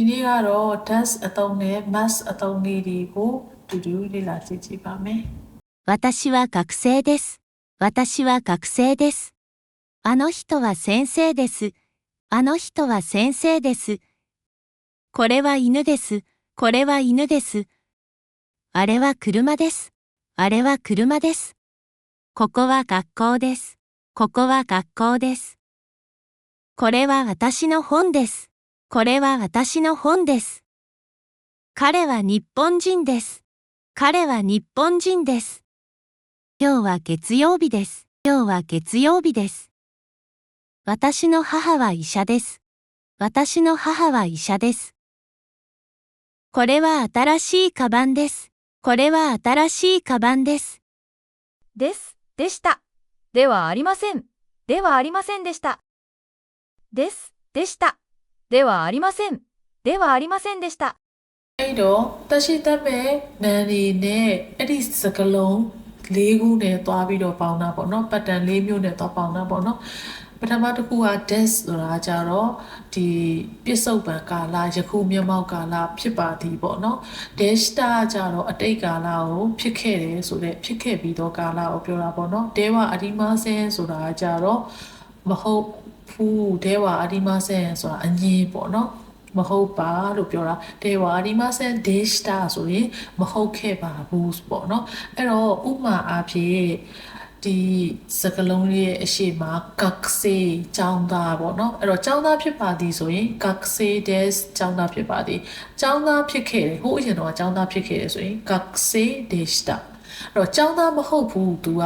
ဒီနေ့ကတော့ das အသုံးနဲ့ mas အသုံးလေးတွေကိုတူတူလေ့လာကြည့်ကြည့်ပါမယ် 私は学生です。私は学生です。あの人は先生です。あの人は先生です。これは犬です。これは犬です。あれは車です。あれは車です。ここは学校です。ここは学校です。これは私の本です。 これは私の本です。彼は日本人です。彼は日本人です。今日は月曜日です。今日は月曜日です。私の母は医者です。私の母は医者です。これは新しいカバンです。これは新しいカバンです。です。でした。ではありません。ではありませんでした。です。でした。ではありません。ではありませんでした。 အဲ့တော့တရှိတတ်မဲ့နန်ဒီနဲ့အဲ့ဒီစကလုံး၄ခုနဲ့တွားပြီးတော့ပေါင်းတာပေါ့နော်ပတ်တန်၄မျိုးနဲ့တွားပေါင်းတာပေါ့နော်ပထမတစ်ခုက des ဆိုတာကြတော့ဒီပြစ္ဆုတ်ပံကာလယခုမျက်မှောက်ကာလဖြစ်ပါသည်ပေါ့နော် dash တာကြတော့အတိတ်ကာလကိုဖြစ်ခဲ့တယ်ဆိုတဲ့ဖြစ်ခဲ့ပြီးတော့ကာလကိုပြောတာပေါ့နော်တဲဝအဒီမဆန်ဆိုတာကြတော့မဟုတ် ဘူးတဲဝအဒီမဆန်ဆိုတာအငြင်းပေါ့နော် မဟုတ်ပါလို့ပြောတာတေဝါဒီမဆန်ဒေးရှတာဆိုရင်မဟုတ်ခဲ့ပါဘူးပေါ့နော်အဲ့တော့ဥမာအားဖြင့်ဒီစကလုံးလေးရဲ့အရှိမကက်ဆေចောင်းသားပေါ့နော်အဲ့တော့ចောင်းသားဖြစ်ပါသည်ဆိုရင်ကက်ဆေဒက်ចောင်းသားဖြစ်ပါသည်ចောင်းသားဖြစ်ခဲ့တယ်ဟိုအရင်တော့ចောင်းသားဖြစ်ခဲ့တယ်ဆိုရင်ကက်ဆေဒေးရှတာအဲ့တော့ចောင်းသားမဟုတ်ဘူး तू က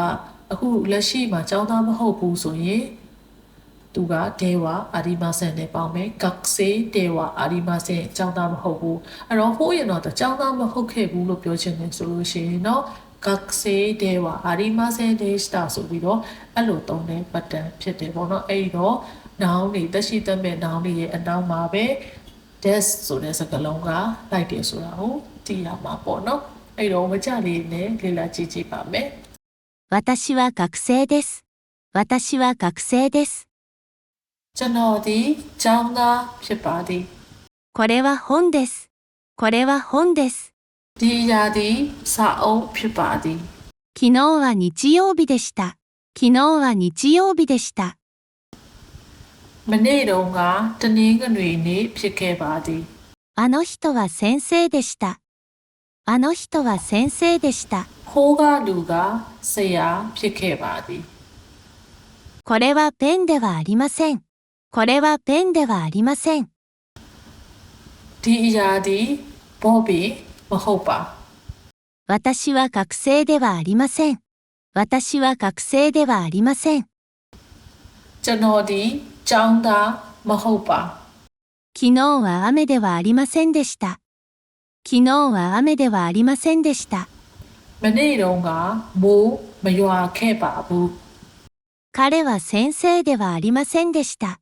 အခုလက်ရှိမှာចောင်းသားမဟုတ်ဘူးဆိုရင် သူကဒေဝအာဒီမဆန်နဲ့ပေါင်းမယ်ကက်ဆေဒေဝအာဒီမဆန်အကြောင်းသားမဟုတ်ဘူးအဲ့တော့ဟိုးရင်တော့အကြောင်းသားမဟုတ်ခဲ့ဘူးလို့ပြောချင်တယ်ဆိုလို့ရှိရင်တော့ကက်ဆေဒေဝအာဒီမဆန်ဒေးစတာဆိုပြီးတော့အဲ့လိုသုံးတဲ့ပတ်တန်ဖြစ်တယ်ပေါ့နော်အဲ့ဒီတော့နောင်နေတက်ရှိတက်မဲ့နောင်နေရဲ့အနောက်မှာပဲ des ဆိုတဲ့စကားလုံးကလိုက်တယ်ဆိုတာကိုသိရမှာပေါ့နော်အဲ့တော့မကြလေးနဲ့လေ့လာကြည့်ကြည့်ပါမယ် 私は学生です。私は学生です。 ကျွန်တော်ဒီကျောင်းသားဖြစ်ပါသည် これは本です。これは本です。 ဒီရာဒီစာအုပ်ဖြစ်ပါသည် 昨日は日曜日でした。昨日は日曜日でした。 မနေ့တုန်းကတနင်္ဂနွေနေ့ဖြစ်ခဲ့ပါသည် あの人は先生でした。あの人は先生でした。 ခိုးကလူကဆရာဖြစ်ခဲ့ပါသည် これはペンではありません。 これはペンではありません。私は学生ではありません。私は学生ではありません。昨日は雨ではありませんでした。昨日は雨ではありませんでした。彼は先生ではありませんでした。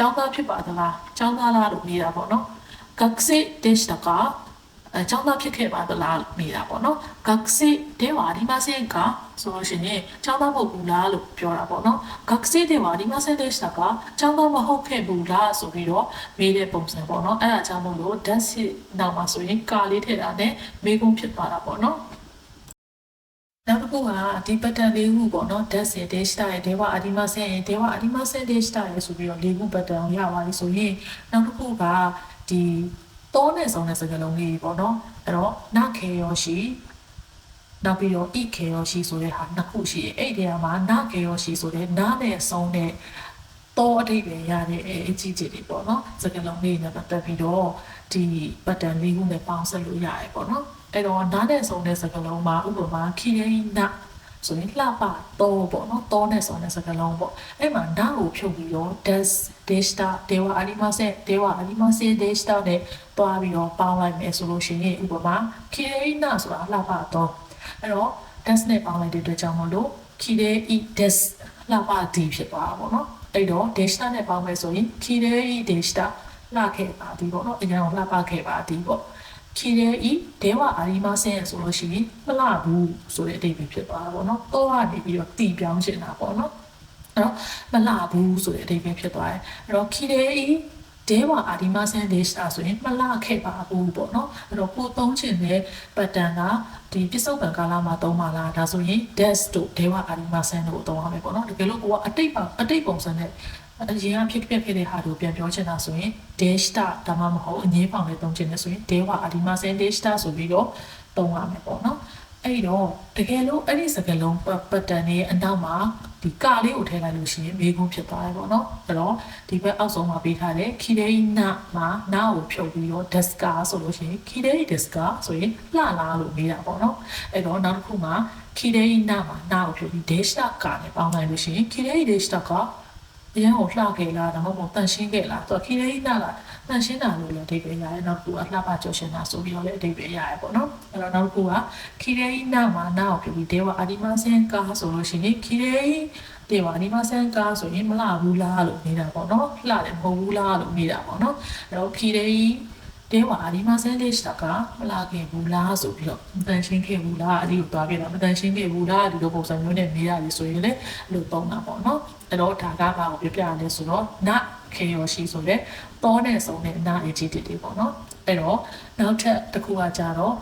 ကចောင်းသားဖြစ်ပါသလားចောင်းသားလားလို့မေးတာပေါ့နော် gaxi dista ကအဲကျောင်းသားဖြစ်ခဲ့ပါသလားလို့မေးတာပေါ့နော်။ဂက်ဆီဒေဝါဒီမဆင်ကဆိုလို့ရှိရင်ကျောင်းသားမဟုတ်ဘူးလားလို့ပြောတာပေါ့နော်။ဂက်ဆီဒေဝါဒီမဆင်တဲ့စတာကကျောင်းသားမဟုတ်ခဲ့ဘူးလားဆိုပြီးတော့မေးတဲ့ပုံစံပေါ့နော်။အဲ့ဒါကြောင့်မို့လို့ that စီနောက်မှာဆိုရင်ကာလေးထည့်တာနဲ့မေးခွန်းဖြစ်သွားတာပေါ့နော်။ နောက်တစ်ခုကဒီပတ်တန်လေးခုပေါ့နော် that စီဒေစတာရဲ့ဒေဝါအဒီမဆင်ရဲ့ဒေဝါအဒီမဆင်ဒေစတာရဲ့ဆိုပြီးတော့လေးခုပတ်တန်ကိုရပါပြီဆိုရင်နောက်တစ်ခုကဒီတောနဲ့ဆောင်တဲ့စကားလုံးလေးပေါ့နော်အဲ့တော့နခေရောရှိနောက်ပြီးတော့ဣခေရောရှိဆိုတဲ့ဟာနှစ်ခုရှိတယ်အဲ့ဒီနေရာမှာနခေရောရှိဆိုတဲ့နားနဲ့ဆုံးတဲ့တောအထိပ်ပဲရတဲ့အကြီးကြီးတွေပေါ့နော်စကားလုံးလေးနဲ့ပတ်သက်ပြီးတော့ဒီပတ်တန်လေးခုနဲ့ပေါင်းစပ်လို့ရတယ်ပေါ့နော် အဲ့တော့နားနဲ့ဆုံးတဲ့စကားလုံးမှာဥပမာခိရိနဆိုရင်လှပတော့ပေါ့နော်တော့နဲ့ဆိုတဲ့စကားလုံးပေါ့အဲ့မှာနာကိုဖြုတ်ပြီးတော့ des desta dewa arimase dewa arimase desta နဲ့တွားပြီးတော့ပေါင်းလိုက်မယ်ဆိုလို့ရှိရင်ဥပမာ kirina ဆိုတာလှပတော့အဲ့တော့ des နဲ့ပေါင်းလိုက်တဲ့အတွက်ကြောင့်မလို့ kire i des လှပသည်ဖြစ်သွားတာပေါ့နော်အဲ့တော့ desta နဲ့ပေါင်းမယ်ဆိုရင် kire i desta လှခဲ့ပါသည်ပေါ့နော်အရင်ကလှပခဲ့ပါသည်ပေါ့ ခီရဲဤဒေဝအာရီမဆင်းဆိုလို့ရှိရင်မလှဘူးဆိုတဲ့အဓိပ္ပာယ်ဖြစ်သွားတာပေါ့နော်။တော့ကနေပြီးတော့တီပြောင်းချင်တာပေါ့နော်။အဲ့တော့မလှဘူးဆိုတဲ့အဓိပ္ပာယ်ဖြစ်သွားတယ်။အဲ့တော့ခီရဲဤဒေဝအာရီမဆင်းဒေတာဆိုရင်မလှခဲ့ပါဘူးပေါ့နော်။အဲ့တော့ကိုသုံးချင်တဲ့ပတ်တန်ကဒီပစ္စုပန်ကာလမှာသုံးပါလားဒါဆိုရင် des တို့ဒေဝအာရီမဆင်းတို့ကိုသုံးရမယ်ပေါ့နော်။တကယ်လို့ကိုကအတိတ်ပါအတိတ်ပုံစံနဲ့ အရင်ကဖြစ်ဖြစ်ဖြစ်တဲ့ဟာကိုပြန်ပြောချင်တာဆိုရင် deshta ဒါမှမဟုတ်အငြင်းပေါင်လေးသုံးချင်တယ်ဆိုရင် dewa အဒီမှာစင် deshta ဆိုပြီးတော့သုံးရမယ်ပေါ့နော်အဲ့တော့တကယ်လို့အဲ့ဒီစကားလုံးပတ်တန်ရဲ့အနောက်မှာဒီကလေးကိုထည့်လိုက်လို့ရှိရင်မေးခွန်းဖြစ်သွားတယ်ပေါ့နော်အဲ့တော့ဒီဘက်အောက်ဆုံးမှာပေးထားတဲ့ kirei na မှာနာကိုဖြုတ်ပြီးတော့ deska ဆိုလို့ရှိရင် kirei deska ဆိုရင်လှလားလို့မေးတာပေါ့နော်အဲ့တော့နောက်တစ်ခုမှာ kirei na မှာနာကိုဖြုတ်ပြီး deshta ကနဲ့ပေါင်းလိုက်လို့ရှိရင် kirei deshta က အရန်ကိုလှခဲ့လားဒါမှမဟုတ်တန်ရှင်းခဲ့လားသူကခီရဲကြီးနာကတန်ရှင်းတာလို့လည်းအဓိပ္ပာယ်ရတယ်နောက်တစ်ခုကလှပကြောရှင်တာဆိုပြီးတော့လည်းအဓိပ္ပာယ်ရတယ်ပေါ့နော်အဲ့တော့နောက်တစ်ခုကခီရဲကြီးနာမှာနာကိုပြပြီးဒေဝအာဒီမဆန်ကာဆိုလို့ရှိရင်ခီရဲကြီးဒေဝအာဒီမဆန်ကာဆိုရင်မလှဘူးလားလို့နေတာပေါ့နော်လှတယ်မဟုတ်ဘူးလားလို့နေတာပေါ့နော်အဲ့တော့ခီရဲကြီးဒေဝအာဒီမဆန်လေးစကမလာခဲ့ဘူးလားဆိုပြီးတော့မတန်ရှင်းခဲ့ဘူးလားအဒီကိုသွားခဲ့တာမတန်ရှင်းခဲ့ဘူးလားဒီလိုပုံစံမျိုးနဲ့မေးရတယ်ဆိုရင်လည်းအဲ့လိုပုံတာပေါ့နော် အဲ့တော့ဒါကဘာကိုပြပြရလဲဆိုတော့နခေယောရှိဆိုတဲ့တောနဲ့ဆုံးတဲ့နာအကြီးတစ်တွေပေါ့နော်အဲ့တော့နောက်ထပ်တစ်ခုကကြတော့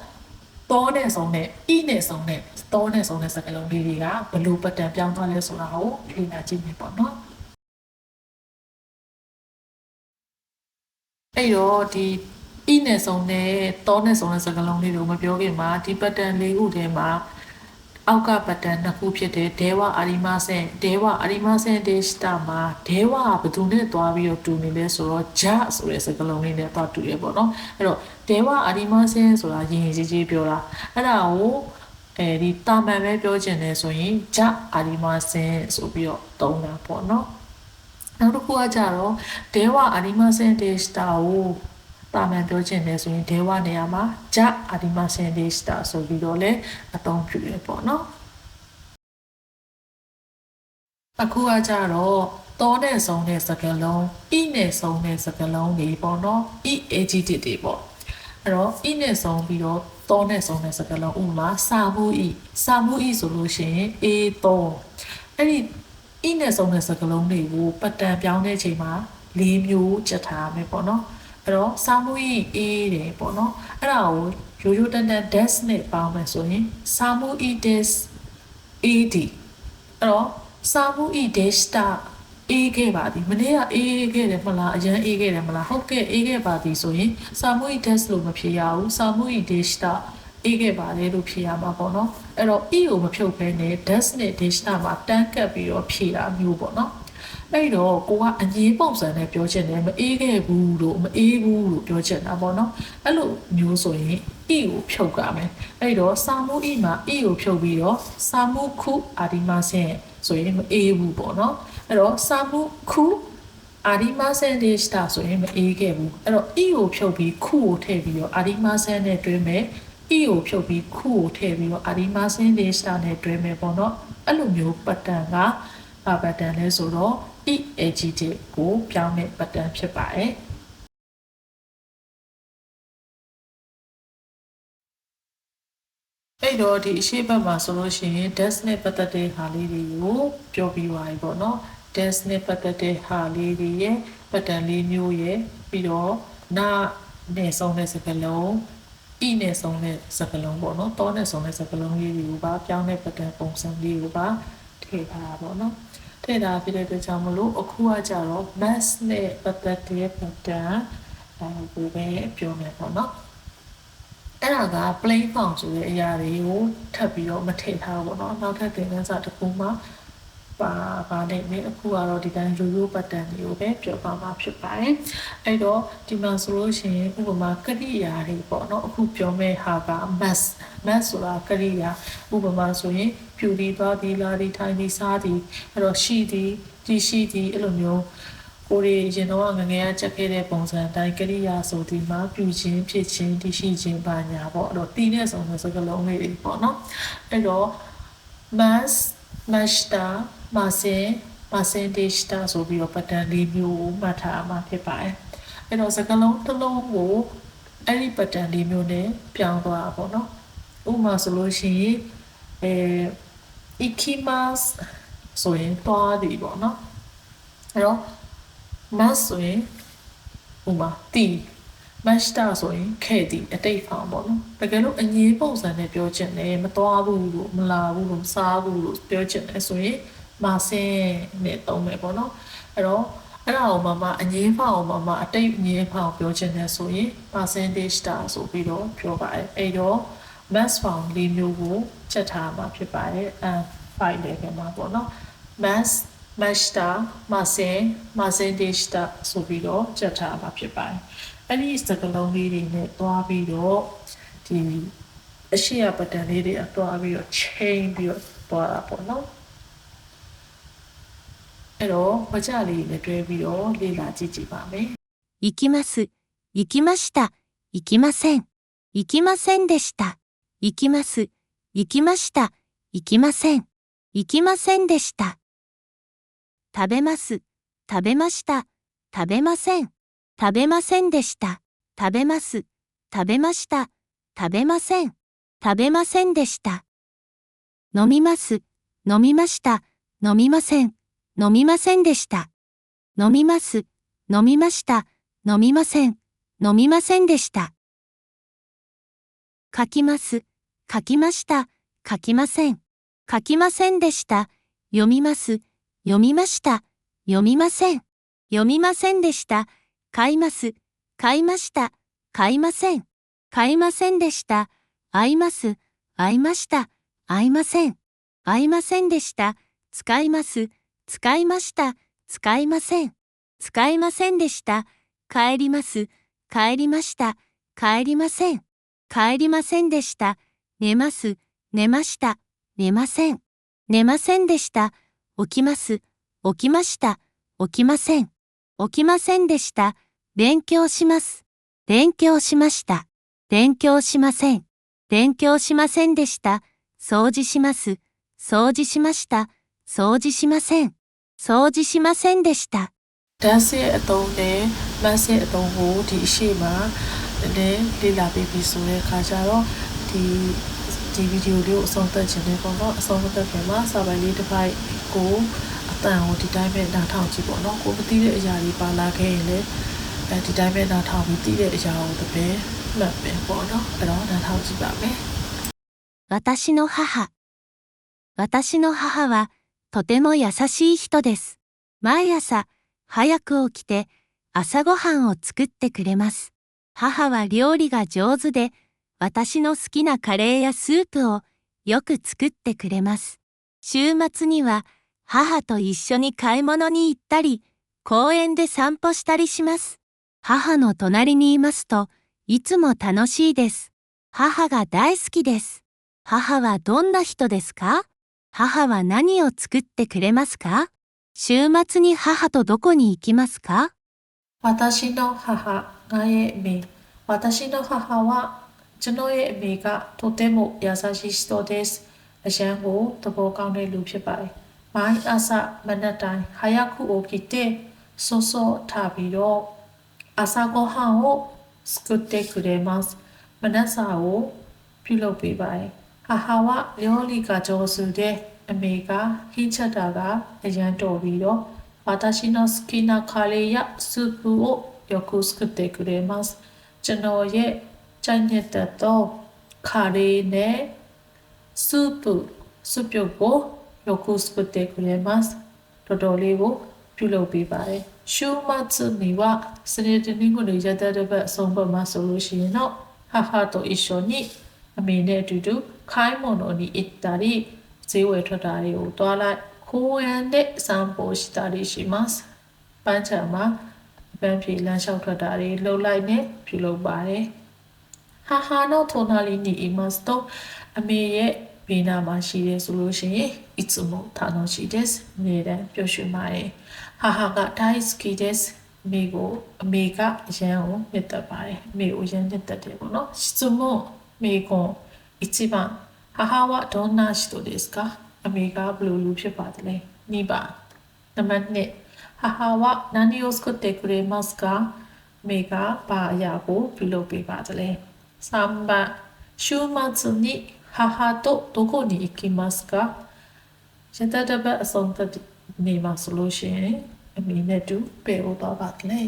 တောနဲ့ဆုံးတဲ့ဤနဲ့ဆုံးတဲ့တောနဲ့ဆုံးတဲ့စကားလုံးလေးတွေကဘယ်လိုပတ်တန်ပြောင်းသွားလဲဆိုတာကိုလေ့လာကြည့်နေပေါ့နော်အဲ့တော့ဒီဤနဲ့ဆုံးတဲ့တောနဲ့ဆုံးတဲ့စကားလုံးလေးတွေကိုမပြောခင်မှာဒီပတ်တန်လေးခုထဲမှာ အောက်ကပတ်တန်နှစ်ခုဖြစ်တဲ့ဒေဝအာရီမဆန်ဒေဝအာရီမဆန်ဒေစတာမှာဒေဝကဘယ်သူနဲ့တွားပြီးတော့တူနေလဲဆိုတော့ဂျဆိုတဲ့စကားလုံးလေးနဲ့တွားတူရပေါ့နော်အဲ့တော့ဒေဝအာရီမဆန်ဆိုတာရင်ရင်ကြီးကြီးပြောတာအဲ့ဒါကိုအဲဒီတာမန်ပဲပြောချင်တယ်ဆိုရင်ဂျအာရီမဆန်ဆိုပြီးတော့သုံးတာပေါ့နော်နောက်တစ်ခုကကြတော့ဒေဝအာရီမဆန်ဒေစတာကို တာမန်ပြောချင်တယ်ဆိုရင်ဒေဝနေရာမှာဂျအာဒီမဆန်ဒေစတာဆိုပြီးတော့လည်းအသုံးပြုရပေါ့နော်အခုကကြတော့တောနဲ့ဆုံးတဲ့စကားလုံးဤနဲ့ဆုံးတဲ့စကားလုံးတွေပေါ့နော်ဤ adjective တွေပေါ့အဲ့တော့ဤနဲ့ဆုံးပြီးတော့တောနဲ့ဆုံးတဲ့စကားလုံးဥပမာစာမှုဤစာမှုဤဆိုလို့ရှိရင် a တောအဲ့ဒီဤနဲ့ဆုံးတဲ့စကားလုံးတွေကိုပတ်တန်ပြောင်းတဲ့ချိန်မှာ၄မျိုးချက်ထားရမယ်ပေါ့နော် အဲ့တော့စာမှုဤ a တယ်ပေါ့နော်အဲ့ဒါကိုရိုးရိုးတန်တန် des နဲ့ပေါင်းမယ်ဆိုရင်စာမှုဤ des ad အဲ့တော့စာမှုဤ desta အေးခဲ့ပါသည်မနေ့ကအေးခဲ့တယ်မလားအရန်အေးခဲ့တယ်မလားဟုတ်ကဲ့အေးခဲ့ပါသည်ဆိုရင်စာမှုဤ des လို့မဖြေရဘူးစာမှုဤ desta အေးခဲ့ပါတယ်လို့ဖြေရမှာပေါ့နော်အဲ့တော့ e ကိုမဖြုတ်ဘဲနဲ့ des နဲ့ desta မှာတန်းကပ်ပြီးတော့ဖြေတာမျိုးပေါ့နော် အဲ့တော့ကိုကအငြင်းပုံစံနဲ့ပြောချင်တယ်မအေးခဲ့ဘူးလို့မအေးဘူးလို့ပြောချင်တာပေါ့နော်အဲ့လိုမျိုးဆိုရင် e ကိုဖြုတ်ကြမယ်အဲ့တော့စာမှု e မှာ e ကိုဖြုတ်ပြီးတော့စာမှုခုအာဒီမဆင်ဆိုရင်မအေးဘူးပေါ့နော်အဲ့တော့စာမှုခုအာဒီမဆန်ဒေစတာဆိုရင်မအေးခဲ့ဘူးအဲ့တော့ e ကိုဖြုတ်ပြီးခုကိုထည့်ပြီးတော့အာဒီမဆန်နဲ့တွဲမယ် e ကိုဖြုတ်ပြီးခုကိုထည့်ပြီးတော့အာဒီမဆန်ဒေစတာနဲ့တွဲမယ်ပေါ့နော်အဲ့လိုမျိုးပတ်တန်က ဘာပတ်တန်လဲဆိုတော့ e adjective ကိုပြောင်းတဲ့ပတ်တန်ဖြစ်ပါတယ်အဲ့တော့ဒီအရှိတ်ဘက်မှာဆိုလို့ရှိရင် desk နဲ့ပတ်သက်တဲ့ဟာလေးတွေကိုပြောပြီးပါပြီပေါ့နော် desk နဲ့ပတ်သက်တဲ့ဟာလေးတွေရဲ့ပတ်တန်လေးမျိုးရဲ့ပြီးတော့နာနဲ့ဆုံးတဲ့စကားလုံးဤနဲ့ဆုံးတဲ့စကားလုံးပေါ့နော်တောနဲ့ဆုံးတဲ့စကားလုံးလေးတွေကိုပါပြောင်းတဲ့ပတ်တန်ပုံစံလေးကိုပါ ထည့်ထားတာပေါ့နော်ထည့်ထားဖြစ်တဲ့အတွက်ကြောင့်မလို့အခုကကြတော့ mass နဲ့ပတ်သက်တဲ့ပတ်တန်အဲကိုပဲပြောမယ်ပေါ့နော်အဲ့ဒါက plain form ဆိုတဲ့အရာတွေကိုထပ်ပြီးတော့မထည့်ထားဘူးပေါ့နော်နောက်ထပ်သင်ခန်းစာတစ်ခုမှာ ပါပါနေမယ်အခုကတော့ဒီတိုင်းရိုးရိုးပတ်တန်တွေကိုပဲပြောပါမှာဖြစ်ပါတယ်အဲ့တော့ဒီမှာဆိုလို့ရှိရင်ဥပမာကရိယာတွေပေါ့နော်အခုပြောမဲ့ဟာက mass mass ဆိုတာကရိယာဥပမာဆိုရင်ပြူဒီသွားဒီလာဒီထိုင်ဒီစားဒီအဲ့တော့ရှိဒီဒီရှိဒီအဲ့လိုမျိုးကိုရီရင်တော့ငငယ်ကချက်ခဲ့တဲ့ပုံစံအတိုင်းကရိယာဆိုဒီမှာပြူခြင်းဖြစ်ခြင်းဒီရှိခြင်းပါညာပေါ့အဲ့တော့တီးတဲ့ဆုံးတဲ့စကားလုံးလေးတွေပေါ့နော်အဲ့တော့ mass mashta masin masin deshta ဆိုပြီးတော့ပတ်တန်လေးမျိုးကိုမှတ်ထားမှာဖြစ်ပါတယ်အဲ့တော့စကားလုံးတစ်လုံးကိုအဲ့ဒီပတ်တန်လေးမျိုးနဲ့ပြောင်းသွားတာပေါ့နော်ဥပမာဆိုလို့ရှိရင်အဲ ikimas ဆိုရင်သွားသည်ပေါ့နော်အဲ့တော့ mass ဆိုရင်ဥပမာတီး master ဆိုရင်ခဲ့သည်အတိတ်ဖောင်ပေါ့နော်တကယ်လို့အငင်းပုံစံနဲ့ပြောချင်တယ်မသွားဘူးလို့မလာဘူးလို့မစားဘူးလို့ပြောချင်တယ်ဆိုရင် မာဆင်းနဲ့တုံးမယ်ပေါ့နော်အဲ့တော့အဲ့ဒါကိုမမအငင်းဖောင်မမအတိတ်အငင်းဖောင်ပြောချင်တယ်ဆိုရင် percentage star ဆိုပြီးတော့ပြောပါတယ်အဲ့တော့ mass form လေးမျိုးကိုချက်ထားမှာဖြစ်ပါတယ်အဲ file လေးကမှာပေါ့နော် mass master masin percentage star ဆိုပြီးတော့ချက်ထားမှာဖြစ်ပါတယ်အဲ့ဒီစကလုံးလေးတွေနဲ့တွားပြီးတော့ဒီအရှိရပတန်လေးတွေအတွားပြီးတော့ chain ပြီးတော့တွားတာပေါ့နော် အဲ့တော့မကြလေးနဲ့တွဲပြီးတော့လေ့လာကြည့်ကြည့်ပါမယ် 行きます。行きました。行きません。行きませんでした。行きます。行きました。行きません。行きませんでした。食べます。食べました。食べません。食べませんでした。食べます。食べました。食べません。食べませんでした。飲みます。飲みました。飲みません。 飲みませんでした。飲みます。飲みました。飲みません。飲みませんでした。書きます。書きました。書きません。書きませんでした。読みます。読みました。読みません。読みませんでした。買います。買いました。買いません。買いませんでした。買います。買いました。買いません。買いませんでした。使います。使いました。使いません。使いませんでした。帰ります。帰りました。帰りません。帰りませんでした。寝ます。寝ました。寝ません。寝ませんでした。起きます。起きました。起きません。起きませんでした。勉強します。勉強しました。勉強しません。勉強しませんでした。掃除します。掃除しました。掃除しません。掃除しませんでした。 ဓာတ်ရဲ့အတုံးနဲ့မတ်ရဲ့အတုံးကိုဒီအရှိမနည်းနည်းလေ့လာပြီးပြီဆိုတဲ့အခါကျတော့ဒီဒီဗီဒီယိုလေးကိုအဆုံးသတ်ခြင်းနဲ့ပေါ့နော်အဆုံးသတ်ခင်မှာစာပိုင်လေးတစ်ပိုက်ကိုအတန်ကိုဒီတိုင်းပဲနားထောင်ကြည့်ပေါ့နော်ကိုမသိတဲ့အရာတွေပါလာခဲ့ရင်လည်းအဲဒီတိုင်းပဲနားထောင်ပြီးသိတဲ့အရာကိုတစ်ပဲမှတ်ပဲပေါ့နော်အဲ့တော့နားထောင်ကြည့်ပါမယ် 私の母。私の母は とても優しい人です。毎朝早く起きて朝ごはんを作ってくれます。母は料理が上手で私の好きなカレーやスープをよく作ってくれます。週末には母と一緒に買い物に行ったり公園で散歩したりします。母の隣にいますといつも楽しいです。母が大好きです。母はどんな人ですか？母は何を作ってくれますか週末に母とどこに行きますか 私の母ငါရဲ့အမေ私の母はကျွန်တော်ရဲ့အမေကとても優しい人ですအရန်ကိုသဘောကောင်းတဲ့လူဖြစ်ပါတယ်။မိုင်းအဆမနက်တိုင်းဟာယခုအိုကီတဲ့စောစောထားပြီးတော့朝ごはんを作ってくれます။မနက်စာကိုပြုလုပ်ပေးပါတယ်။ 母は料理が上手でအမေကဟင်းချက်တာကအရန်တော်ပြီးတော့私の好きなカレーやスープをよく作ってくれます。ကျွန်တော်ရဲ့ကြိုက်နေတဲ့တော့カレーနဲ့スープスープကိုよく作ってくれます。တော်တော်လေးကိုပြုလုပ်ပေးပါတယ်။ရှုမတ်နီはစနေတနင်္ဂနွေရက်တဲ့ဘက်အဆုံးဘက်မှာဆိုလို့ရှိရင်တော့母と一緒に အမေနဲ့အတူတူခိုင်းမွန်တို့ဒီအီတာရီဈေးဝယ်ထွက်တာတွေကိုတွားလိုက်ခိုးဝမ်တဲ့စံပိုရှိတာတွေရှိမှာပန်းချံမှာပန်းဖြေလမ်းလျှောက်ထွက်တာတွေလှုပ်လိုက်နဲ့ပြုလုပ်ပါတယ်ဟာဟာနောထိုနာလီနီအီမတ်စတော့အမေရဲ့ဘေးနားမှာရှိတယ်ဆိုလို့ရှိရင် it's mo tanoshi des နေတယ်ပျော်ရွှင်ပါတယ်ဟာဟာက daisuki des မိကိုအမေကအရန်ကိုမြတ်သက်ပါတယ်အမေကိုအရန်မြတ်သက်တယ်ပေါ့နော် it's mo မေကွန်一番母はどんな人ですかအမေကဘယ်လိုလူဖြစ်ပါသလဲ2番နံပါတ်1母は何を作ってくれますかအမေကဘာအရာကိုပြုလုပ်ပေးပါသလဲ3番週末に母とどこに行きますかရတတပတ်အဆုံးသတ်နေမှာဆိုလို့ရှိရင်အမေနဲ့တူပဲကိုတော့ပါသလဲ